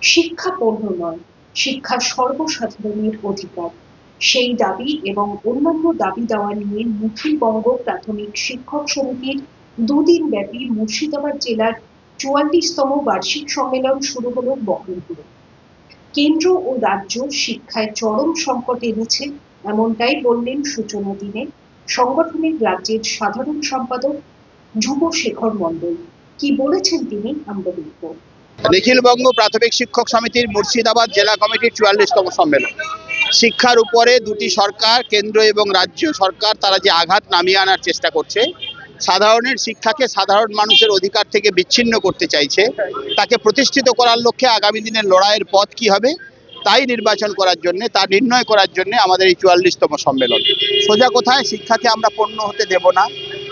শিক্ষা পণ্য নয়, শিক্ষা সর্বসাধারণের অধিকার। সেই দাবি এবং অন্যান্য দাবি দাওয়া নিয়ে মুখিবঙ্গ প্রাথমিক শিক্ষক সমিতির দুদিন ব্যাপী মুর্শিদাবাদ জেলার চুয়াল্লিশতম বার্ষিক সম্মেলন শুরু হলো বহরমপুরে। কেন্দ্র ও রাজ্য শিক্ষায় চরম সংকট এনেছে এমনটাই বললেন সূচনা দিনে সংগঠনের রাজ্যের সাধারণ সম্পাদক যুব শেখর মণ্ডল। কি বলেছেন তিনি, আমরা দেখব। নিখিলবঙ্গ প্রাথমিক শিক্ষক সমিতির মুর্শিদাবাদ জেলা কমিটির চুয়াল্লিশতম সম্মেলন। শিক্ষার উপরে দুটি সরকার, কেন্দ্র এবং রাজ্য সরকার, তারা যে আঘাত নামিয়ে আনার চেষ্টা করছে, সাধারণের শিক্ষাকে সাধারণ মানুষের অধিকার থেকে বিচ্ছিন্ন করতে চাইছে, তাকে প্রতিষ্ঠিত করার লক্ষ্যে আগামী দিনের লড়াইয়ের পথ কি হবে, তাই নির্বাচন করার জন্য, তা নির্ণয় করার জন্য আমাদের এই চুয়াল্লিশতম সম্মেলন। সোজা কোথায়? শিক্ষাকে আমরা পণ্য হতে দেব না।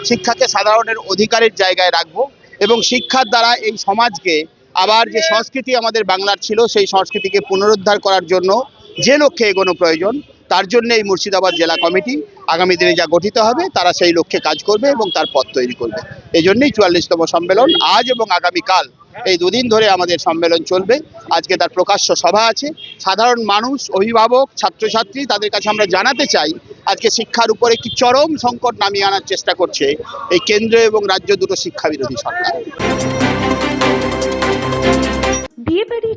শিক্ষাকে সাধারণের অধিকারের জায়গায় রাখব এবং শিক্ষার দ্বারা এই সমাজকে আবার যে সংস্কৃতি আমাদের বাংলার ছিল সেই সংস্কৃতিকে পুনরুদ্ধার করার জন্য যে লক্ষ্যে এগোনো প্রয়োজন তার জন্য এই মুর্শিদাবাদ জেলা কমিটি আগামী দিনে যা গঠিত হবে তারা সেই লক্ষ্যে কাজ করবে এবং তার পথ তৈরি করবে। এই জন্যই চুয়াল্লিশতম সম্মেলন আজ এবং আগামীকাল এই দুদিন ধরে আমাদের সম্মেলন চলবে। আজকে তার প্রকাশ্য সভা আছে। সাধারণ মানুষ অভিভাবক ছাত্রছাত্রী তাদের কাছে আমরা জানাতে চাই আজকে শিক্ষার উপরে কি চরম সংকট নামিয়ে আনার চেষ্টা করছে এই কেন্দ্র এবং রাজ্য দুটো শিক্ষা বিরোধী সরকার।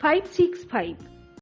five six five